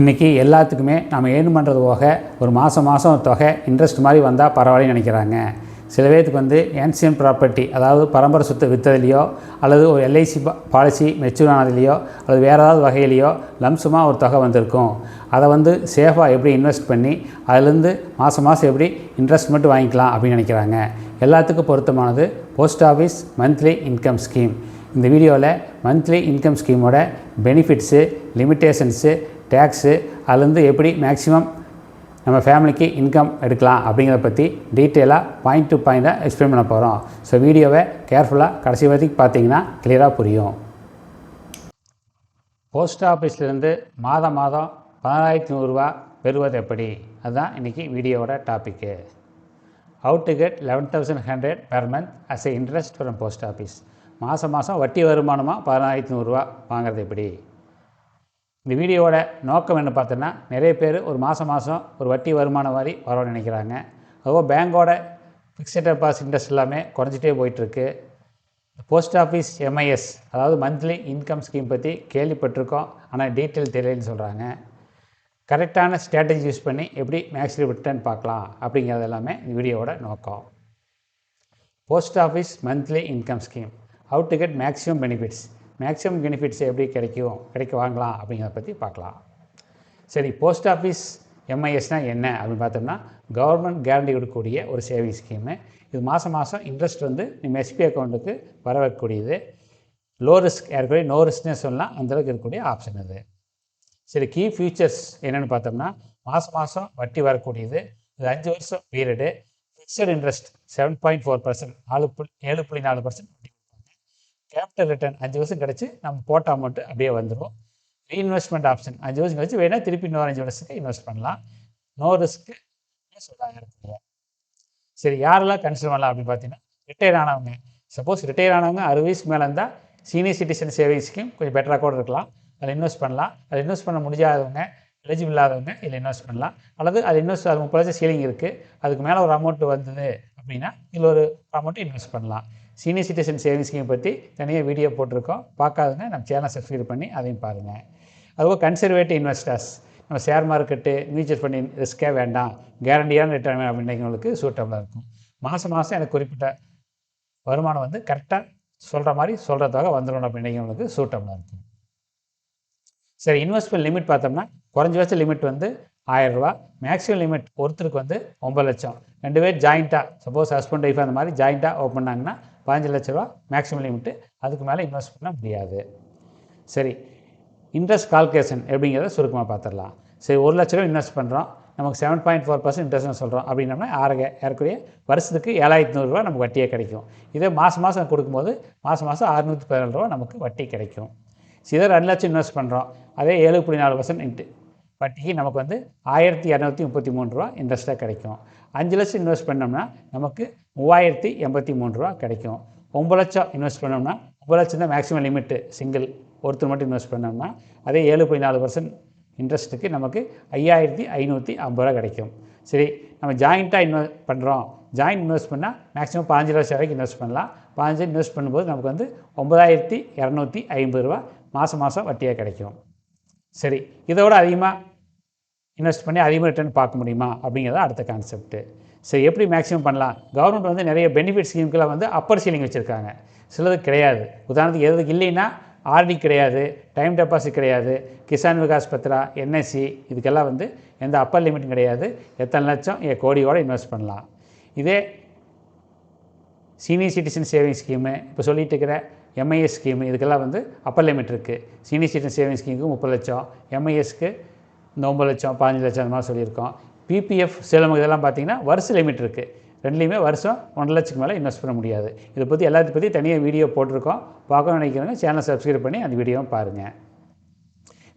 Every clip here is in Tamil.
இன்றைக்கி எல்லாத்துக்குமே நம்ம ஏர்ன் பண்ணுறது போக ஒரு மாதம் மாதம் தொகை இன்ட்ரெஸ்ட் மாதிரி வந்தால் பரவாயில்லன்னு நினைக்கிறாங்க. சில பேர்த்துக்கு வந்து ஏன்சியன் ப்ராப்பர்ட்டி அதாவது பரம்பரை சொத்து விற்றதுலையோ அல்லது ஒரு எல்ஐசி பாலிசி மெச்சூர் ஆனதுலையோ அல்லது வேறு ஏதாவது வகையிலையோ லம்சமாக ஒரு தொகை வந்திருக்கும். அதை வந்து சேஃபாக எப்படி இன்வெஸ்ட் பண்ணி அதுலேருந்து மாதம் மாதம் எப்படி இன்ட்ரெஸ்ட் மட்டும் வாங்கிக்கலாம் அப்படின்னு நினைக்கிறாங்க. எல்லாத்துக்கும் பொருத்தமானது post office monthly income scheme இந்த வீடியோவில் மந்த்லி இன்கம் ஸ்கீமோட பெனிஃபிட்ஸு லிமிட்டேஷன்ஸு டேக்ஸு அதுலேருந்து எப்படி மேக்ஸிமம் நம்ம ஃபேமிலிக்கு இன்கம் எடுக்கலாம் அப்படிங்கிறத பற்றி டீட்டெயிலாக பாயிண்ட் டு பாயிண்ட்டாக எக்ஸ்பிளைன் பண்ண போகிறோம் ஸோ வீடியோவை கேர்ஃபுல்லாக கடைசி வரைக்கும் பார்த்தீங்கன்னா கிளியராக புரியும். போஸ்ட் ஆஃபீஸ்லேருந்து மாதம் மாதம் பதினாயிரத்தி நூறுரூவா பெறுவது எப்படி? அதுதான் இன்றைக்கி வீடியோவோட topic how to get eleven thousand hundred per month as a interest from post office மாதம் மாதம் வட்டி வருமானமாக பதினாயிரத்தி நூறுரூவா வாங்குறது எப்படி? இந்த வீடியோவோட நோக்கம் என்ன பார்த்தோன்னா நிறைய பேர் ஒரு மாதம் மாதம் ஒரு வட்டி வருமானம் மாதிரி வரணும்னு நினைக்கிறாங்க. அதுவும் பேங்கோட ஃபிக்ஸட் டெபாசிட் இன்ட்ரெஸ்ட் எல்லாமே குறைஞ்சிட்டே போயிட்டுருக்கு. போஸ்ட் ஆஃபீஸ் எம்ஐஎஸ் அதாவது மந்த்லி இன்கம் ஸ்கீம் பற்றி கேள்விப்பட்டிருக்கோம். ஆனால் டீட்டெயில் தெரியலன்னு சொல்கிறாங்க கரெக்டான ஸ்ட்ராட்டஜி யூஸ் பண்ணி எப்படி மேக்ஸிமம் ரிட்டர்ன் பார்க்கலாம் அப்படிங்கிறது எல்லாமே இந்த வீடியோவோட நோக்கம். Post office monthly income scheme how to get maximum benefits maximum benefits எப்படி கிடைக்கும் கிடைக்க வாங்கலாம் அப்படிங்கிறத பற்றி பார்க்கலாம். சரி போஸ்ட் ஆஃபீஸ் எம்ஐஎஸ்னால் என்ன அப்படின்னு பார்த்தோம்னா கவர்மெண்ட் கேரண்டி கொடுக்கக்கூடிய ஒரு சேவிங் ஸ்கீமு இது மாதம் மாதம் இன்ட்ரெஸ்ட் வந்து நம்ம எஸ்பி அக்கௌண்ட்டுக்கு வர வைக்கக்கூடியது. லோ ரிஸ்க் ஏற்கனவே நோ ரிஸ்க்னே சொல்லலாம். அந்தளவுக்கு இருக்கக்கூடிய ஆப்ஷன் இது சரி கீ ஃபியூச்சர்ஸ் என்னென்னு பார்த்தோம்னா மாதம் மாதம் வட்டி வரக்கூடியது. இது அஞ்சு வருஷம் period fixed interest seven point four percent நாலு புள்ளி ஏழு புள்ளி நாலு பர்சன்ட் கேபிட்டல் ரிட்டர்ன் அஞ்சு வருஷம் கிடச்சி நம்ம போட்ட அமௌண்ட்டு அப்படியே வந்துடும் ரீஇன்வெஸ்ட்மெண்ட் ஆப்ஷன் அஞ்சு வருஷம் கழிச்சு வேணால் திருப்பி இன்னொரு அஞ்சு வருஷத்துக்கு இன்வெஸ்ட் பண்ணலாம். நோ ரிஸ்க்கு சொல்கிறாங்க சரி யாரெல்லாம் கன்சிடர் பண்ணலாம் அப்படின்னு பார்த்தீங்கன்னா ரிட்டையர் ஆனவங்க. சப்போஸ் ரிட்டையர் ஆனவங்க அறுபது வயசுக்கு மேலே இருந்தால் சீனியர் சிட்டிசன் சேவிங் ஸ்கீம் கொஞ்சம் பெட்டராக கூட இருக்கலாம். அதில் இன்வெஸ்ட் பண்ணலாம். அதில் இன்வெஸ்ட் பண்ண முடியாதவங்க எலிஜிபிள் இல்லாதவங்க இதில் இன்வெஸ்ட் பண்ணலாம். அல்லது அது இன்வெஸ்ட் அது முப்பது லட்சம் சீலிங் இருக்குது அதுக்கு மேலே ஒரு அமௌண்ட் வந்தது அப்படின்னா இதில் ஒரு அமௌண்ட்டு இன்வெஸ்ட் பண்ணலாம். சீனியர் சிட்டிசன் சேவிங் ஸ்கீம் பற்றி தனியாக வீடியோ போட்டிருக்கோம். பார்க்காதுங்க நம்ம சேனல் சப்ஸ்கிரைப் பண்ணி அதையும் பாருங்கள் அதுபோல் கன்சர்வேட்டிவ் இன்வெஸ்டர்ஸ் நம்ம ஷேர் மார்க்கெட்டு மியூச்சுவல் ஃபண்ட் ரிஸ்க்கே வேண்டாம். கேரண்டியான ரிட்டர்ன் அப்படின்றவங்களுக்கு சூட்டபுளாக இருக்கும். மாதம் மாதம் எனக்கு குறிப்பிட்ட வருமானம் வந்து கரெக்டாக சொல்கிற மாதிரி சொல்கிறதாக வந்துடும் அப்படின்றவங்களுக்கு சூட்டபுளாக இருக்கும். சரி இன்வெஸ்ட்மெண்ட் லிமிட் பார்த்தோம்னா குறைஞ்சபட்ச லிமிட் வந்து ஆயிரரூபா மேக்ஸிமம் லிமிட் ஒருத்தருக்கு வந்து ஒம்பது லட்சம். ரெண்டு பேர் ஜாயிண்ட்டாக சப்போஸ் ஹஸ்பண்ட் ஒய்ஃப் அந்த மாதிரி ஜாயிண்ட்டாக ஓப்பன் பண்ணாங்கன்னா பதினஞ்சு லட்ச ரூபா மேக்ஸிமம் லிமிட்டு அதுக்கு மேலே இன்வெஸ்ட் பண்ண முடியாது. சரி இன்ட்ரெஸ்ட் கால்குலேஷன் எப்படிங்கிறத சுருக்கமாக பார்த்துடலாம் சரி ஒரு லட்ச ரூபா இன்வெஸ்ட் பண்ணுறோம் நமக்கு செவன் பாயிண்ட் ஃபோர் பர்சன்ட் இன்ட்ரெஸ்ட்னு சொல்கிறோம் அப்படின்னம்னா ஆறக ஏறக்குரிய வருஷத்துக்கு ஏழாயிரத்தி நூறுரூவா நமக்கு வட்டியே கிடைக்கும். இதே மாதம் மாதம் கொடுக்கும்போது மாதம் மாதம் அறுநூற்றி பதினேழு ரூபா நமக்கு வட்டி கிடைக்கும். இதே இதை ரெண்டு லட்சம் இன்வெஸ்ட் பண்ணுறோம் அதே ஏழு புள்ளி நாலு பர்சன்ட் வட்டிக்கு நமக்கு வந்து ஆயிரத்தி இரநூத்தி முப்பத்தி மூணு ரூபா இன்ட்ரெஸ்ட்டாக கிடைக்கும். அஞ்சு லட்சம் இன்வெஸ்ட் பண்ணோம்னா நமக்கு மூவாயிரத்தி எண்பத்தி மூணு ரூபா கிடைக்கும். ஒம்பது லட்சம் இன்வெஸ்ட் பண்ணோம்னா ஒம்பது லட்சம் தான் மேக்ஸிமம் லிமிட்டு சிங்கிள் ஒருத்தர் மட்டும் இன்வெஸ்ட் பண்ணோம்னா அதே ஏழு புள்ளி நாலு பர்சன்ட் இன்ட்ரெஸ்ட்டுக்கு நமக்கு ஐயாயிரத்தி ஐநூற்றி ஐம்பது ரூபா கிடைக்கும். சரி நம்ம ஜாயிண்ட்டாக இன்வெஸ்ட் பண்ணுறோம் ஜாயிண்ட் இன்வெஸ்ட் பண்ணால் மேக்ஸிமம் பாஞ்சு லட்சம் வரைக்கும் இன்வெஸ்ட் பண்ணலாம். பாஞ்சு இன்வெஸ்ட் பண்ணும்போது நமக்கு வந்து ஒம்பதாயிரத்தி இரநூத்தி ஐம்பது ரூபா மாதம் மாதம் வட்டியாக கிடைக்கும். சரி இதோட அதிகமாக இன்வெஸ்ட் பண்ணி அதிகமாக ரிட்டர்ன் பார்க்க முடியுமா? அப்படிங்கிறது அடுத்த கான்செப்ட்டு சரி எப்படி மேக்ஸிமம் பண்ணலாம்? கவர்மெண்ட் வந்து நிறைய பெனிஃபிட் ஸ்கீம்க்கெல்லாம் வந்து அப்பர் சீலிங் வச்சுருக்காங்க. சிலது கிடையாது. உதாரணத்துக்கு எதுக்கு இல்லைன்னா ஆர்டி கிடையாது டைம் டெபாசிட் கிடையாது கிசான் விகாஸ் பத்ரா என்எஸ்சி இதுக்கெல்லாம் வந்து எந்த அப்பர் லிமிட் கிடையாது. எத்தனை லட்சம்? ஏ கோடியோடு இன்வெஸ்ட் பண்ணலாம். இதே சீனியர் சிட்டிசன் சேவிங் ஸ்கீமு இப்போ சொல்லிட்டு இருக்கிற எம்ஐஎஸ் ஸ்கீமு இதுக்கெல்லாம் வந்து அப்பர் லிமிட் இருக்குது சீனியர் சிட்டிசன் சேவிங் ஸ்கீமுக்கு முப்பது லட்சம் எம்ஐஎஸ்க்கு இந்த ஒம்பது லட்சம் பதினஞ்சு லட்சம் அந்த மாதிரி சொல்லியிருக்கோம். பிபிஎஃப் சேலம் இதெல்லாம் பார்த்தீங்கன்னா வருஷ லிமிட் இருக்குது ரெண்டுலேயுமே வருஷம் ஒன்றரை லட்சத்துக்கு மேலே இன்வெஸ்ட் பண்ண முடியாது. இதை பற்றி எல்லாத்தையும் பற்றி தனியாக வீடியோ போட்டிருக்கோம். பார்க்க நினைக்கிறவங்க சேனல் சப்ஸ்கிரைப் பண்ணி அந்த வீடியோவும் பாருங்கள்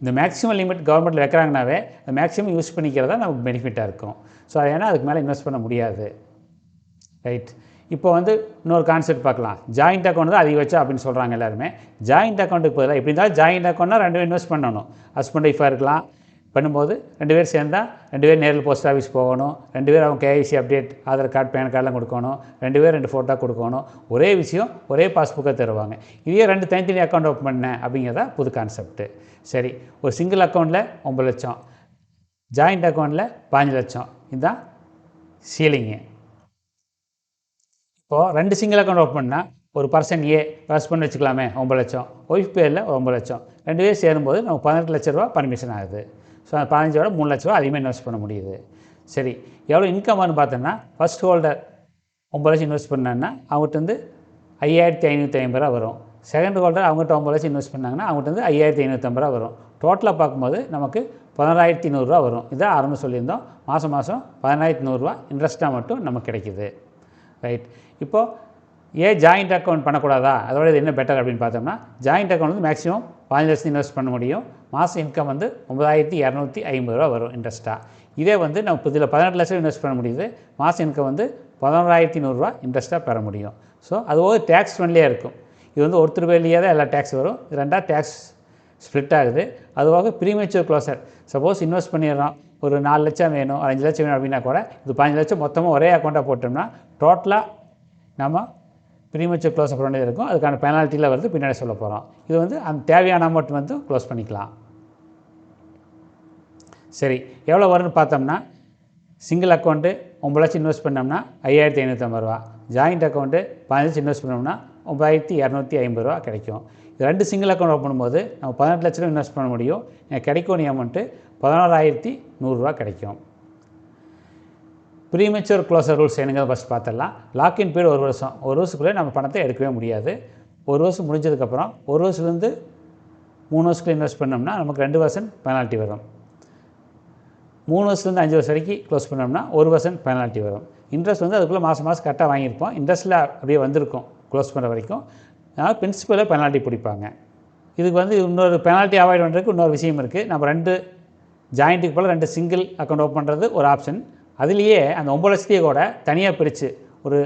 இந்த மேக்ஸிமம் லிமிட் கவர்மெண்ட்டில் வைக்கிறாங்கனாவே அந்த மேக்ஸிமம் யூஸ் பண்ணிக்கிறதா நமக்கு பெனிஃபிட்டாக இருக்கும். ஸோ அது ஏன்னா அதுக்கு மேலே இன்வெஸ்ட் பண்ண முடியாது. ரைட் இப்போ வந்து இன்னொரு கான்செப்ட் பார்க்கலாம். ஜாயிண்ட் அக்கௌண்ட் தான் அதிகபட்சம் அப்படின்னு சொல்கிறாங்க எல்லாருமே. ஜாயிண்ட் அக்கௌண்ட்டுக்கு பதிலாக எப்படி இருந்தாலும் ஜாயிண்ட் அக்கௌண்ட்னா ரெண்டு இன்வெஸ்ட் பண்ணணும். ஹஸ்பண்ட் ஒய்ஃபாக இருக்கலாம். பண்ணும்போது ரெண்டு பேர் சேர்ந்தால் ரெண்டு பேர் நேரில் போஸ்ட் ஆஃபீஸ் போகணும். ரெண்டு பேர் அவங்க K Y C update Aadhaar card PAN கார்டெலாம் கொடுக்கணும். ரெண்டு பேர் ரெண்டு ஃபோட்டோ கொடுக்கணும். ஒரே விஷயம் ஒரே பாஸ்புக்கை தருவாங்க. இதே ரெண்டு தனித்தனி அக்கௌண்ட் ஓப்பன் பண்ணேன் அப்படிங்கிறதா புது கான்செப்ட்டு சரி ஒரு சிங்கிள் அக்கௌண்ட்டில் ஒம்பது லட்சம். ஜாயிண்ட் அக்கௌண்ட்டில் பாஞ்சு லட்சம். இதுதான் சீலிங்கு இப்போது ரெண்டு சிங்கிள் அக்கௌண்ட் ஓப்பன் பண்ணால் ஒரு பர்சன் ஏ ஹஸ்பண்ட் வச்சுக்கலாமே ஒம்பது லட்சம். ஒய்ஃப் பேரில் ஒம்பது லட்சம். ரெண்டு பேரும் சேரும்போது நமக்கு பதினெட்டு லட்ச ரூபா பர்மிஷன் ஆகுது. ஸோ அந்த விட மூணு லட்ச ரூபா அதிகமாக இன்வெஸ்ட் பண்ண முடியுது. சரி எவ்வளோ இன்கம்னு பார்த்தோம்னா ஃபஸ்ட் ஹோல்டர் ஒம்பது லட்சம் இன்வெஸ்ட் பண்ணாங்கன்னா அவங்ககிட்ட வந்து ஐயாயிரத்தி ஐநூற்றி ஐம்பது ரூபா வரும். செகண்ட் ஹோல்டர் அவங்ககிட்ட ஒம்பது லட்சம் இன்வெஸ்ட் பண்ணாங்கன்னா அவங்ககிட்ட வந்து ஐயாயிரத்தி ஐநூற்றம்பது ரூபா வரும். டோட்டலாக பார்க்கும்போது நமக்கு பதினாயிரத்தி நூறுரூவா வரும். இதான் ஆரம்பம் சொல்லியிருந்தோம். மாதம் மாதம் பதினாயிரத்தி நூறுரூவா இன்ட்ரெஸ்ட்டாக மட்டும் நமக்கு கிடைக்குது. ரைட் இப்போது ஏன் ஜாயிண்ட் அக்கௌண்ட் பண்ணக்கூடாதா? அதோட இது என்ன பெட்டர் அப்படின்னு பார்த்தோம்னா ஜாயிண்ட் அக்கௌண்ட் வந்து மேக்ஸிமம் பதினஞ்சு இன்வெஸ்ட் பண்ண முடியும். மாதம் இன்கம் வந்து ஒன்பதாயிரத்தி இரநூத்தி ஐம்பது ரூபா வரும் இன்ட்ரெஸ்ட்டாக இதே வந்து நம்ம இதில் பதினெட்டு லட்சம் இன்வெஸ்ட் பண்ண முடியுது. மாதம் இன்கம் வந்து பதினோராயிரத்தி நூறுரூவா இன்ட்ரெஸ்ட்டாக பெற முடியும். ஸோ அது ஒரு டேக்ஸ் ஃப்ரெண்ட்லியாக இருக்கும். இது வந்து ஒருத்தர் பேர்லேயே தான் எல்லா டேக்ஸ் வரும். இது ரெண்டாக டேக்ஸ் ஸ்ப்ளிட் ஆகுது. அதுவாக ப்ரீமேச்சூர் க்ளோசர் சப்போஸ் இன்வெஸ்ட் பண்ணிடுறோம். ஒரு நாலு லட்சம் வேணும் அஞ்சு லட்சம் வேணும் அப்படின்னா கூட இது பதினஞ்சு லட்சம் மொத்தமாக ஒரே அக்கௌண்ட்டாக போட்டோம்னா டோட்டலாக நம்ம ப்ரீமச்சர் க்ளோஸ் பண்ண வேண்டியது இருக்கும். அதுக்கான பெனால்ட்டியில் வருது. பின்னாடி சொல்ல போகிறோம் இது வந்து அந்த தேவையான அமௌண்ட் வந்து க்ளோஸ் பண்ணிக்கலாம். சரி. எவ்வளோ வரும்னு பார்த்தோம்னா சிங்கிள் அக்கௌண்ட்டு ஒம்பது லட்சம் இன்வெஸ்ட் பண்ணோம்னா ஐயாயிரத்தி ஐநூற்றம்பது ரூபா. ஜாயிண்ட் அக்கௌண்ட்டு பதினஞ்சு லட்சம் இன்வெஸ்ட் பண்ணோம்னா ஒம்பதாயிரத்தி இரநூத்தி ஐம்பது ரூபா கிடைக்கும். இது ரெண்டு சிங்கிள் அக்கௌண்ட் ஓப்பன் பண்ணும்போது நம்ம பதினெட்டு லட்சம் இன்வெஸ்ட் பண்ண முடியும். எனக்கு அமௌண்ட்டு பதினோராயிரத்தி நூறுரூவா கிடைக்கும். ப்ரீமெச்சூர் க்ளோசர் ரூல்ஸ் என்னங்க ஃபஸ்ட் பார்த்துடலாம். லாக்இன் பீரியட் ஒரு வருஷம். ஒரு வருஷத்துக்குள்ளே நம்ம பணத்தை எடுக்கவே முடியாது. ஒரு வருஷம் முடிஞ்சதுக்கப்புறம் ஒரு வருஷத்துலேருந்து மூணு வருஷத்துக்கு இன்வெஸ்ட் பண்ணோம்னா நமக்கு ரெண்டு பர்சன்ட் பெனால்ட்டி வரும். மூணு வருஷத்துலேருந்து அஞ்சு வருஷம் வரைக்கும் க்ளோஸ் பண்ணோம்னா ஒரு பர்சன்ட் பெனால்ட்டி வரும். இன்ட்ரெஸ்ட் வந்து அதுக்குள்ளே மாதம் மாதம் கரெக்டாக வாங்கியிருப்போம். இன்ட்ரெஸ்ட்டில் அப்படியே வந்திருக்கும் க்ளோஸ் பண்ணுற வரைக்கும். அதனால் பிரின்சிபலில் பெனால்ட்டி பிடிப்பாங்க. இதுக்கு வந்து இன்னொரு பெனால்ட்டி அவாய்ட் பண்ணுறதுக்கு இன்னொரு விஷயம் இருக்குது நம்ம ரெண்டு ஜாயிண்ட்டுக்கு போல் ரெண்டு சிங்கிள் அக்கௌண்ட் ஓப்பன் பண்ணுறது ஒரு ஆப்ஷன் அதுலேயே அந்த ஒம்பது லட்சத்தையே கூட தனியாக பிரித்து ஒரு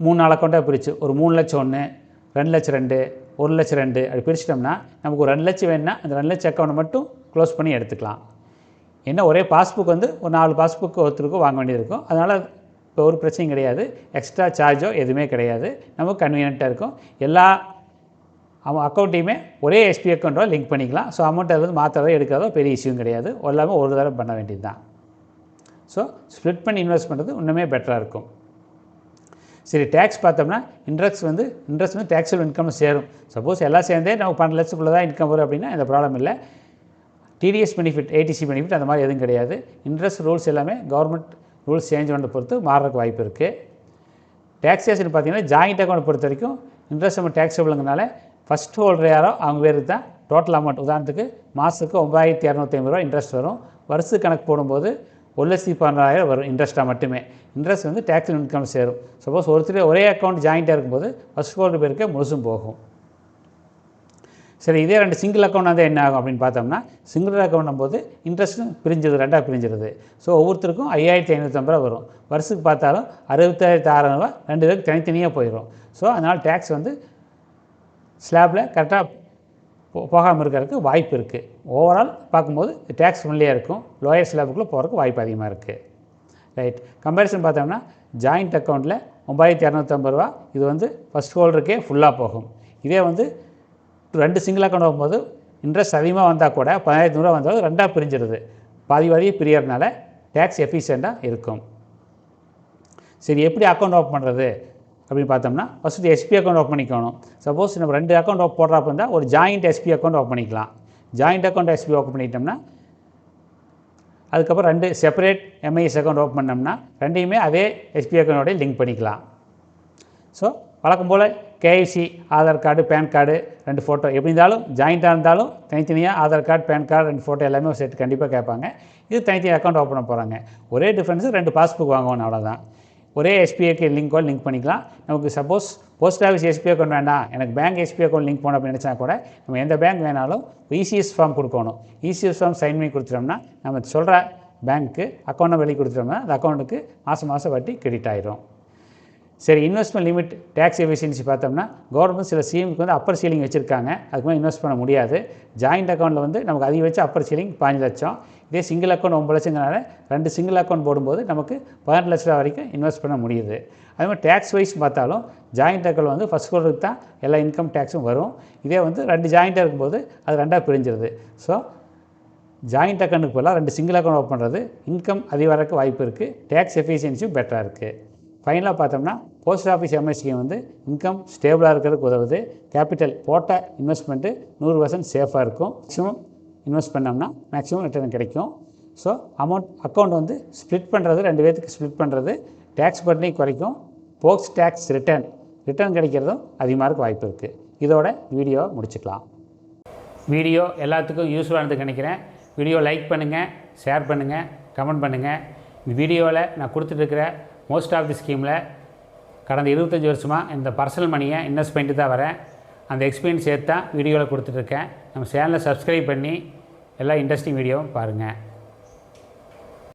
மூணு நாலு அக்கௌண்ட்டாக பிரித்து ஒரு மூணு லட்சம் ஒன்று ரெண்டு லட்சம் ரெண்டு ஒரு லட்சம் ரெண்டு அப்படி பிரிச்சிட்டோம்னா நமக்கு ஒரு ரெண்டு லட்சம் வேணும்னா அந்த ரெண்டு லட்சம் அக்கௌண்ட்டை மட்டும் க்ளோஸ் பண்ணி எடுத்துக்கலாம். என்ன ஒரே பாஸ்புக் வந்து ஒரு நாலு பாஸ்புக் ஒருத்தருக்கும் வாங்க வேண்டியது இருக்கும். அதனால் இப்போ ஒரு பிரச்சனையும் கிடையாது. எக்ஸ்ட்ரா சார்ஜோ எதுவுமே கிடையாது. நமக்கு கன்வீனியண்ட்டாக இருக்கும். எல்லா அவன் அக்கௌண்ட்டையுமே ஒரே எஸ்பி அக்கௌண்ட்டோ லிங்க் பண்ணிக்கலாம். ஸோ அமௌண்ட் அது வந்து மாற்றுறதோ எடுக்கிறதோ பெரிய இஷ்யூவும் கிடையாது. எல்லாமே ஒரு தடவை பண்ண வேண்டியது தான் ஸோ ஸ்ப்ளிட் பண்ணி இன்வெஸ்ட் பண்ணுறது இன்னுமே பெட்டராக இருக்கும். சரி டேக்ஸ் பார்த்தோம்னா இன்ட்ரெஸ்ட் வந்து இன்ட்ரெஸ்ட் வந்து டேக்ஸபிள் இன்கம் சேரும். சப்போஸ் எல்லாம் சேர்ந்தே நம்ம பன்னெண்டு லட்சத்துக்குள்ளே தான் இன்கம் வரும் அப்படின்னா இந்த ப்ராப்ளம் இல்லை. டிடிஎஸ் பெனிஃபிட் ஏடிசி பெனிஃபிட் அந்த மாதிரி எதுவும் கிடையாது. இன்ட்ரெஸ்ட் ரூல்ஸ் எல்லாமே கவர்மெண்ட் ரூல்ஸ் சேஞ்ச் பண்ணுறது பொறுத்து மாறுறதுக்கு வாய்ப்பு இருக்குது டேக்ஸேஷன் பார்த்தீங்கன்னா ஜாயிண்ட் அக்கௌண்ட் பொறுத்த வரைக்கும் இன்ட்ரெஸ்ட் நம்ம டேக்ஸபிளுங்கனால ஃபஸ்ட் ஹோல்டர் யாரோ அவங்க பேருக்கு தான் டோட்டல் அமௌண்ட் உதாரணத்துக்கு மாதத்துக்கு ஒம்பதாயிரத்தி இரநூத்தி ஐம்பது ரூபா இன்ட்ரெஸ்ட் வரும். வருஷத்துக்கு கணக்கு போடும்போது ஒரு லட்சத்தி பன்னெண்டாயிரம் வரும் இன்ட்ரெஸ்ட்டாக மட்டுமே. இன்ட்ரெஸ்ட் வந்து டேக்ஸ் இன்கம் சேரும். சப்போஸ் ஒருத்தர் ஒரே அக்கௌண்ட் ஜாயிண்ட்டாக இருக்கும்போது ஃபஸ்ட் ஹோல்டர் பேருக்கு முழுசும் போகும். சரி இதே ரெண்டு சிங்கிள் அக்கௌண்ட் வந்து என்ன ஆகும் அப்படின்னு பார்த்தோம்னா சிங்கிள் அக்கௌண்ட் போது இன்ட்ரெஸ்ட்டும் பிரிஞ்சது ரெண்டாக பிரிஞ்சிருது. ஸோ ஒவ்வொருத்தருக்கும் ஐயாயிரத்தி ஐநூற்றம்பது ரூபா வரும். வருஷத்துக்கு பார்த்தாலும் அறுபத்தாயிரத்தி ஆறாயிரம் ரூபா ரெண்டு பேருக்கு தனித்தனியாக போயிடும் ஸோ அதனால் டேக்ஸ் வந்து ஸ்லாப்பில் கரெக்டாக போகாமல் இருக்கிறதுக்கு வாய்ப்பு இருக்குது ஓவரால் பார்க்கும்போது டேக்ஸ் ஃப்ரெண்ட்லியாக இருக்கும். லோயர் ஸ்லாபுக்குள்ளே போகிறதுக்கு வாய்ப்பு அதிகமாக இருக்குது ரைட் கம்பேரிசன் பார்த்தோம்னா ஜாயிண்ட் அக்கௌண்ட்டில் ஒம்பாயிரத்தி இரநூத்தம்பது ரூபா. இது வந்து ஃபஸ்ட் ஹோல்டருக்கே ஃபுல்லாக போகும். இதே வந்து ரெண்டு சிங்கிள் அக்கௌண்ட் போகும்போது இன்ட்ரெஸ்ட் அதிகமாக வந்தால் கூட பதினாயிரத்தி நூறுரூவா வந்தாலும் ரெண்டாக பிரிஞ்சிருது. பாதி பாதியே பிரியறதுனால டேக்ஸ் எஃபிஷியண்ட்டாக இருக்கும். சரி எப்படி அக்கௌண்ட் ஓப்பன் பண்ணுறது அப்படின்னு பார்த்தோம்னா ஃபஸ்ட்டு எஸ்பி அக்கௌண்ட் ஓப்பன் பண்ணிக்கணும். சப்போஸ் நம்ம ரெண்டு அக்கௌண்ட் ஓப் போடுறப்ப இருந்தால் ஒரு ஜாயிண்ட் எஸ்பி அக்கௌண்ட் ஓப்பன் பண்ணிக்கலாம். ஜாயிண்ட் அக்கௌண்ட் எஸ்பி ஓப்பன் பண்ணிட்டோம்னா அதுக்கப்புறம் ரெண்டு செப்பரேட் எம்ஐஎஸ் அக்கௌண்ட் ஓப்பன் பண்ணோம்னா ரெண்டையுமே அதே எஸ்பி அக்கௌண்டோடய லிங்க் பண்ணிக்கலாம். ஸோ வழக்கம் போல் KYC Aadhaar card PAN card ரெண்டு ஃபோட்டோ எப்படி இருந்தாலும் ஜாயிண்ட்டாக இருந்தாலும் தனித்தனியாக ஆதார் கார்டு பேன் கார்டு ரெண்டு ஃபோட்டோ எல்லாமே சேர்த்து கண்டிப்பாக கேட்பாங்க. இது தனித்தனி அக்கௌண்ட் ஓப்பன் பண்ண போகிறாங்க ஒரே டிஃப்ரென்ஸு ரெண்டு பாஸ்புக் வாங்குவோம் அவ்வளோதான் ஒரே எஸ்பிஐக்கு லிங்க் லிங்க் பண்ணிக்கலாம். நமக்கு suppose post office SBI account வேண்டாம். எனக்கு பேங்க் எஸ்பிஐ அக்கௌண்ட் லிங்க் போன அப்படின்னு நினச்சா கூட நம்ம எந்த பேங்க் வேணாலும் இசிஎஸ் ஃபார்ம் கொடுக்கணும். இசிஎஸ் ஃபார்ம் சைன் பண்ணி கொடுத்துட்டோம்னா நம்ம சொல்கிற பேங்க்கு அக்கௌண்ட்டை வெளியே கொடுத்துட்டோம்னா அந்த அக்கௌண்ட்டுக்கு மாதம் மாதம் வட்டி கிரெடிட் ஆகிரும் சரி இன்வெஸ்ட்மெண்ட் லிமிட் டேக்ஸ் எஃபிஷியன்சி பார்த்தோம்னா கவர்மெண்ட் சில ஸ்கீமுக்கு வந்து அப்பர் சீலிங் வச்சுருக்காங்க. அதுக்கு மேலே இன்வெஸ்ட் பண்ண முடியாது. ஜாயிண்ட் அக்கௌண்ட்டில் வந்து நமக்கு அதிக வச்சு அப்பர் சீலிங் பாஞ்சு லட்சம். இதே சிங்கிள் அக்கௌண்ட் ஒம்பது லட்சங்கிறனால ரெண்டு சிங்கிள் அக்கௌண்ட் போடும்போது நமக்கு பதினெட்டு லட்ச ரூபா வரைக்கும் இன்வெஸ்ட் பண்ண முடியுது. அதே மாதிரி டேக்ஸ் வைஸ் பார்த்தாலும் ஜாயிண்ட் அக்கௌண்ட் வந்து ஃபஸ்ட் குவார்டருக்கு தான் எல்லா இன்கம் டேக்ஸும் வரும். இதே வந்து ரெண்டு ஜாயிண்ட்டாக இருக்கும்போது அது ரெண்டாக பிரிஞ்சிருது. ஸோ ஜாயிண்ட் அக்கௌண்ட்டுக்கு போகலாம் ரெண்டு சிங்கிள் அக்கௌண்ட் ஓப்பன் பண்ணுறது இன்கம் அதிகரிக்க வாய்ப்பு இருக்குது டேக்ஸ் எஃபிஷியன்சியும் பெட்டராக இருக்குது ஃபைனலாக பார்த்தோம்னா போஸ்ட் ஆஃபீஸ் எம்ஐ வந்து இன்கம் ஸ்டேபிளாக இருக்கிறதுக்கு உதவுது. கேபிட்டல் போட்ட இன்வெஸ்ட்மெண்ட்டு நூறு பர்சன்ட் சேஃபாக இருக்கும். மேக்ஸிமம் இன்வெஸ்ட் பண்ணோம்னா மேக்ஸிமம் ரிட்டர்ன் கிடைக்கும். ஸோ அமௌண்ட் அக்கௌண்ட் வந்து ஸ்ப்ளிட் பண்ணுறது ரெண்டு பேர்த்துக்கு ஸ்ப்ளிட் பண்ணுறது டேக்ஸ் பர்டனையும் குறைக்கும். போக்ஸ் டேக்ஸ் ரிட்டர்ன் ரிட்டர்ன் கிடைக்கிறதும் அதிகமாக இருக்க வாய்ப்பு இருக்குது இதோட வீடியோவை முடிச்சுக்கலாம். வீடியோ எல்லாத்துக்கும் யூஸ்ஃபுல்லானது நினைக்கிறேன். வீடியோ லைக் பண்ணுங்கள் ஷேர் பண்ணுங்கள் கமெண்ட் பண்ணுங்கள் இந்த வீடியோவில் நான் கொடுத்துட்ருக்கிற மோஸ்ட் ஆஃப் தி ஸ்கீமில் கடந்த இருபத்தஞ்சி வருஷமாக இந்த பர்சனல் மணியை இன்வெஸ்ட் பண்ணிட்டு தான் வரேன். அந்த எக்ஸ்பீரியன்ஸ் சேர்த்து தான் வீடியோவில் கொடுத்துட்ருக்கேன் நம்ம சேனலை சப்ஸ்கிரைப் பண்ணி எல்லா இன்ட்ரெஸ்டிங் வீடியோவும் பாருங்கள்